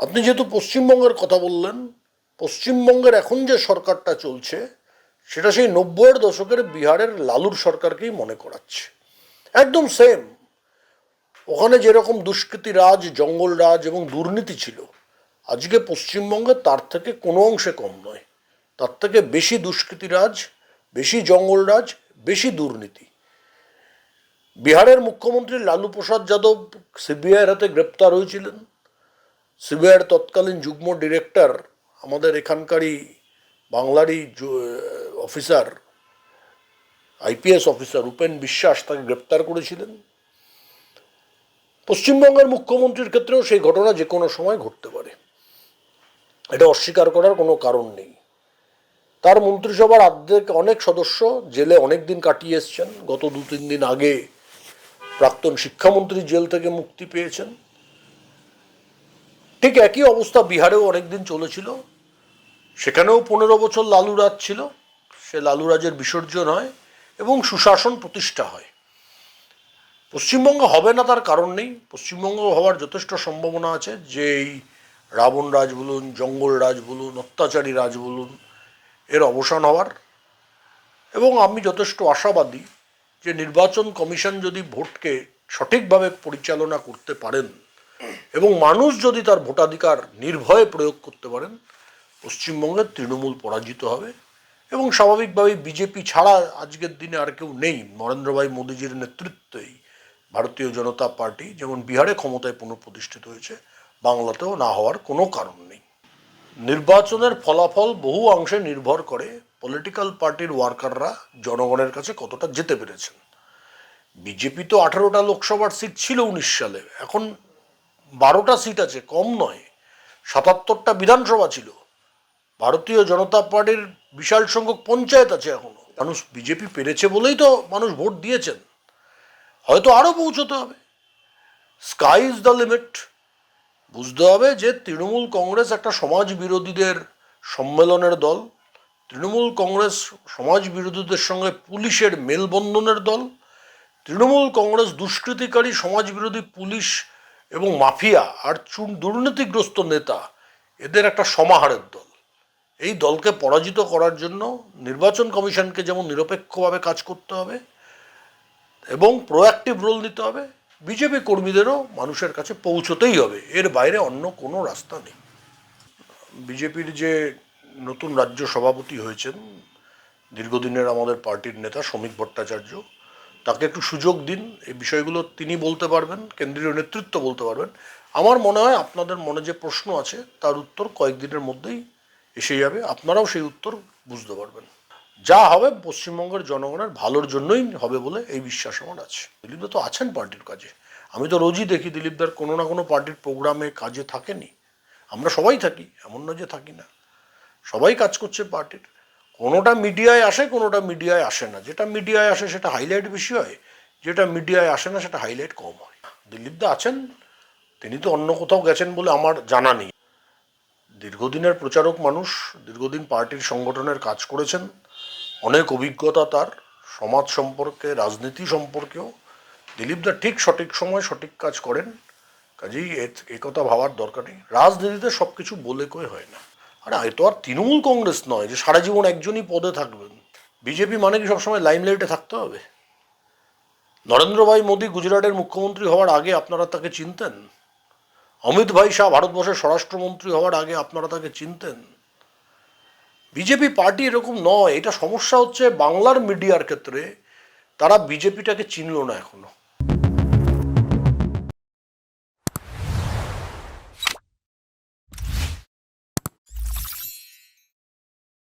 আপনি যেহেতু পশ্চিমবঙ্গের কথা বললেন, পশ্চিমবঙ্গের এখন যে সরকারটা চলছে, সেটা সেই নব্বইয়ের দশকের বিহারের লালুর সরকারকেই মনে করাচ্ছে। একদম সেম ওখানে যেরকম দুষ্কৃতি রাজ, জঙ্গল রাজ এবং দুর্নীতি ছিল, আজকে পশ্চিমবঙ্গে তার থেকে কোনো অংশে কম নয়। তার থেকে বেশি দুষ্কৃতি রাজ, বেশি জঙ্গল রাজ, বেশি দুর্নীতি। বিহারের মুখ্যমন্ত্রী লালু প্রসাদ যাদব, সিবিআইয়ের হাতে গ্রেপ্তার হয়েছিলেন। সিবিআইয়ের তৎকালীন যুগ্ম ডিরেক্টর, আমাদের এখানকারই বাংলারই officer, IPS officer Upen Biswas তাকে গ্রেপ্তার করেছিলেন। পশ্চিমবঙ্গের মুখ্যমন্ত্রীর ক্ষেত্রেও সেই ঘটনা যে কোনো সময় ঘটতে পারে। এটা অস্বীকার করার কোনো কারণ নেই। তার মন্ত্রিসভার অর্ধেক অনেক সদস্য জেলে অনেক দিন কাটিয়ে এসছেন। গত দু তিন দিন আগে প্রাক্তন শিক্ষামন্ত্রী জেল থেকে মুক্তি পেয়েছেন। ঠিক একই অবস্থা বিহারেও অনেকদিন চলেছিল। সেখানেও পনেরো বছর লালু রাজ ছিল। সে লালু রাজের বিসর্জন হয় এবং সুশাসন প্রতিষ্ঠা হয়। পশ্চিমবঙ্গ হবে না তার কারণ নেই। পশ্চিমবঙ্গ হওয়ার যথেষ্ট সম্ভাবনা আছে যে এই রাবণ রাজ বলুন, জঙ্গল রাজ বলুন, অত্যাচারী রাজ বলুন, এর অবসান হওয়ার। এবং আমি যথেষ্ট আশাবাদী যে নির্বাচন কমিশন যদি ভোটকে সঠিকভাবে পরিচালনা করতে পারেন এবং মানুষ যদি তার ভোটাধিকার নির্ভয়ে প্রয়োগ করতে পারেন পশ্চিমবঙ্গের তৃণমূল পরাজিত হবে এবং স্বাভাবিকভাবেই বিজেপি ছাড়া আজকের দিনে আর কেউ নেই। নরেন্দ্রভাই মোদীজির নেতৃত্বেই ভারতীয় জনতা পার্টি যেমন বিহারে ক্ষমতায় পুনঃপ্রতিষ্ঠিত হয়েছে, বাংলাতেও না হওয়ার কোনো কারণ নেই। নির্বাচনের ফলাফল বহু অংশে নির্ভর করে পলিটিক্যাল পার্টির ওয়ার্কাররা জনগণের কাছে কতটা যেতে পেরেছেন। বিজেপি তো আঠারোটা লোকসভার সিট ছিল উনিশ সালে, এখন বারোটা সিট আছে, কম নয়। সাতাত্তরটা বিধানসভা ছিল। ভারতীয় জনতা পার্টির বিশাল সংখ্যক পঞ্চায়েত আছে এখনও। মানুষ বিজেপি পেরেছে বলেই তো মানুষ ভোট দিয়েছেন। হয়তো আরও পৌঁছতে হবে। স্কাই ইজ দ্য লিমিট বুঝতে হবে যে তৃণমূল কংগ্রেস একটা সমাজ বিরোধীদের সম্মেলনের দল। তৃণমূল কংগ্রেস সমাজ বিরোধীদের সঙ্গে পুলিশের মেলবন্ধনের দল। তৃণমূল কংগ্রেস দুষ্কৃতিকারী সমাজ বিরোধী পুলিশ এবং মাফিয়া আর চুন দুর্নীতিগ্রস্ত নেতা, এদের একটা সমাহারের দল। এই দলকে পরাজিত করার জন্য নির্বাচন কমিশনকে যেমন নিরপেক্ষভাবে কাজ করতে হবে এবং প্রোঅ্যাক্টিভ রোল নিতে হবে, বিজেপি কর্মীদেরও মানুষের কাছে পৌঁছতেই হবে। এর বাইরে অন্য কোনো রাস্তা নেই। বিজেপির যে নতুন রাজ্য সভাপতি হয়েছেন, দীর্ঘদিনের আমাদের পার্টির নেতা শ্রমিক ভট্টাচার্য তাকে একটু সুযোগ দিন, এই বিষয়গুলো তিনি বলতে পারবেন, কেন্দ্রীয় নেতৃত্ব বলতে পারবেন। আমার মনে হয় আপনাদের মনে যে প্রশ্ন আছে, তার উত্তর কয়েকদিনের মধ্যেই এসে যাবে। আপনারাও সেই উত্তর বুঝতে পারবেন। যা হবে পশ্চিমবঙ্গের জনগণের ভালোর জন্যই হবে বলে এই বিশ্বাস আমার আছে। দিলীপদা তো আছেন পার্টির কাজে। আমি তো রোজই দেখি দিলীপদার কোনো না কোনো পার্টির প্রোগ্রামে কাজে থাকেনি আমরা সবাই থাকি, এমন নয় যে থাকি না। সবাই কাজ করছে পার্টির। কোনোটা মিডিয়ায় আসে, কোনোটা মিডিয়ায় আসে না। যেটা মিডিয়ায় আসে সেটা হাইলাইট বেশি হয়, যেটা মিডিয়ায় আসে না সেটা হাইলাইট কম হয়। দিলীপদা আছেন, তিনি তো অন্য কোথাও গেছেন বলে আমার জানা নেই। দীর্ঘদিনের প্রচারক মানুষ, দীর্ঘদিন পার্টির সংগঠনের কাজ করেছেন, অনেক অভিজ্ঞতা তার, সমাজ সম্পর্কে, রাজনীতি সম্পর্কেও। দিলীপদা ঠিক সঠিক সময় সঠিক কাজ করেন, কাজেই এ- কথা ভাবার দরকার নেই। রাজনীতিতে সব কিছু বলে কয়ে হয় না। আরে, এ তো আর তৃণমূল কংগ্রেস নয় যে সারা জীবন একজনই পদে থাকবেন। বিজেপি মানে কি সবসময় লাইমলাইটে থাকতে হবে? নরেন্দ্রভাই মোদী গুজরাটের মুখ্যমন্ত্রী হওয়ার আগে আপনারা তাকে চিনতেন? অমিত ভাই শাহ ভারতবর্ষের স্বরাষ্ট্রমন্ত্রী হওয়ার আগে আপনারা তাকে চিনতেন? বিজেপি পার্টি এরকম নয়, এটা সমস্যা হচ্ছে বাংলার মিডিয়ার ক্ষেত্রে তারা বিজেপিটাকে চিনল না এখনও।